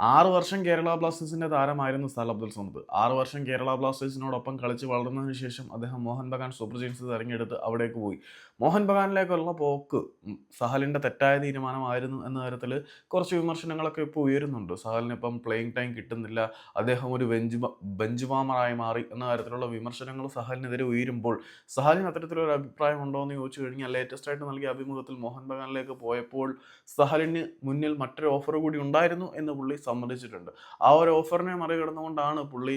ആറ് വർഷം കേരള ബ്ലാസ്റ്റേഴ്സിന്റെ താരമായിരുന്നു സൽ അബ്ദുൽ സമദ്. ആറ് വർഷം കേരള ബ്ലാസ്റ്റേഴ്സിനോടൊപ്പം കളിച്ച് വളർന്നതിന് ശേഷം അദ്ദേഹം മോഹൻ ബഗാൻ സൂപ്പർ ജെയിംസ് തിരഞ്ഞെടുത്ത് അവിടേക്ക് പോയി. മോഹൻ ബഗാനിലേക്കുള്ള പോക്ക് സഹലിന്റെ തെറ്റായ തീരുമാനമായിരുന്നു എന്ന തരത്തിൽ കുറച്ച് വിമർശനങ്ങളൊക്കെ ഇപ്പോൾ ഉയരുന്നുണ്ട്. സഹലിന് ഇപ്പം പ്ലേയിങ് ടൈം കിട്ടുന്നില്ല. അദ്ദേഹം ഒരു ബെഞ്ച് ബെഞ്ച് വാമറായി മാറി എന്ന തരത്തിലുള്ള വിമർശനങ്ങൾ സഹലിനെതിരെ ഉയരുമ്പോൾ സഹലിന് അത്തരത്തിലൊരു അഭിപ്രായം ഉണ്ടോ എന്ന് ചോദിച്ചു കഴിഞ്ഞാൽ ലേറ്റസ്റ്റ് ആയിട്ട് നൽകിയ അഭിമുഖത്തിൽ മോഹൻ ബഗാനിലേക്ക് പോയപ്പോൾ സഹലിന് മുന്നിൽ മറ്റൊരു ഓഫർ കൂടി ഉണ്ടായിരുന്നു എന്ന് പുള്ളി സമ്മതിച്ചിട്ടുണ്ട്. ആ ഒരു ഓഫറിനെ മറികടന്നുകൊണ്ടാണ് പുള്ളി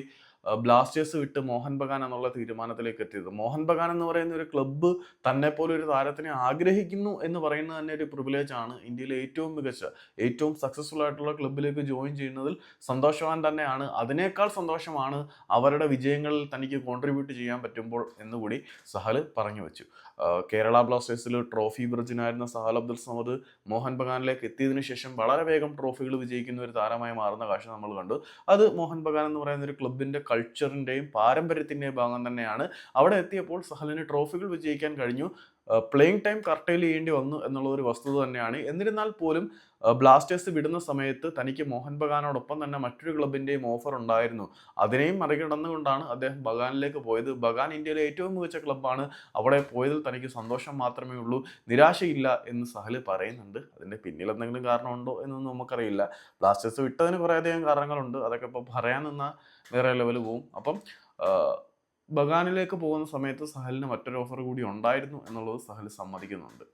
ബ്ലാസ്റ്റേഴ്സ് വിട്ട് മോഹൻ ബഗാൻ എന്നുള്ള തീരുമാനത്തിലേക്ക് എത്തിയത്. മോഹൻ ബഗാൻ എന്ന് പറയുന്ന ഒരു ക്ലബ്ബ് തന്നെ പോലെ ഒരു താരത്തിനെ ആഗ്രഹിക്കുന്നു എന്ന് പറയുന്നത് തന്നെ ഒരു പ്രിവിലേജ് ആണ്. ഇന്ത്യയിലെ ഏറ്റവും മികച്ച ഏറ്റവും സക്സസ്ഫുൾ ആയിട്ടുള്ള ക്ലബ്ബിലേക്ക് ജോയിൻ ചെയ്യുന്നതിൽ സന്തോഷവാൻ തന്നെയാണ്. അതിനേക്കാൾ സന്തോഷമാണ് അവരുടെ വിജയങ്ങളിൽ തനിക്ക് കോൺട്രിബ്യൂട്ട് ചെയ്യാൻ പറ്റുമ്പോൾ എന്നുകൂടി സഹൽ പറഞ്ഞു വെച്ചു. കേരള ബ്ലാസ്റ്റേഴ്സിൽ ട്രോഫി ബ്രിഡ്ജിനായിരുന്ന സഹൽ അബ്ദുൽ സമദ് മോഹൻ ബഗാനിലേക്ക് എത്തിയതിനു ശേഷം വളരെ വേഗം ട്രോഫികൾ വിജയിക്കുന്ന ഒരു താരമായി മാറുന്ന കാഴ്ച നമ്മൾ കണ്ടു. അത് മോഹൻ ബഗാൻ എന്ന് പറയുന്ന ഒരു ക്ലബിന്റെ കൾച്ചറിന്റെയും പാരമ്പര്യത്തിന്റെയും ഭാഗം തന്നെയാണ്. അവിടെ എത്തിയപ്പോൾ സഹലിന് ട്രോഫികൾ വിജയിക്കാൻ കഴിഞ്ഞു. പ്ലേയിങ് ടൈം കർട്ടൈൽ ചെയ്യേണ്ടി വന്നു എന്നുള്ള ഒരു വസ്തുത തന്നെയാണ്. എന്നിരുന്നാൽ പോലും ബ്ലാസ്റ്റേഴ്സ് വിടുന്ന സമയത്ത് തനിക്ക് മോഹൻ ബഗാനോടൊപ്പം തന്നെ മറ്റൊരു ക്ലബിന്റെയും ഓഫർ ഉണ്ടായിരുന്നു. അതിനെയും മറികടന്നുകൊണ്ടാണ് അദ്ദേഹം ബഗാനിലേക്ക് പോയത്. ബഗാൻ ഇന്ത്യയിലെ ഏറ്റവും മികച്ച ക്ലബ്ബാണ് അവിടെ പോയതിൽ തനിക്ക് സന്തോഷം മാത്രമേ ഉള്ളൂ. നിരാശയില്ല എന്ന് സഹൽ പറയുന്നുണ്ട്. അതിന്റെ പിന്നിൽ എന്തെങ്കിലും കാരണമുണ്ടോ എന്നൊന്നും നമുക്കറിയില്ല. ബ്ലാസ്റ്റേഴ്സ് വിട്ടതിന് കുറേയധികം കാരണങ്ങളുണ്ട്. അതൊക്കെ ഇപ്പോൾ പറയാൻ നിന്നാൽ വേറെ ലെവൽ പോവും. അപ്പം ബഗാനിലേക്ക് പോകുന്ന സമയത്ത് സഹലിന് മറ്റൊരു ഓഫർ കൂടി ഉണ്ടായിരുന്നു എന്നുള്ളത് സഹൽ സമ്മതിക്കുന്നുണ്ട്.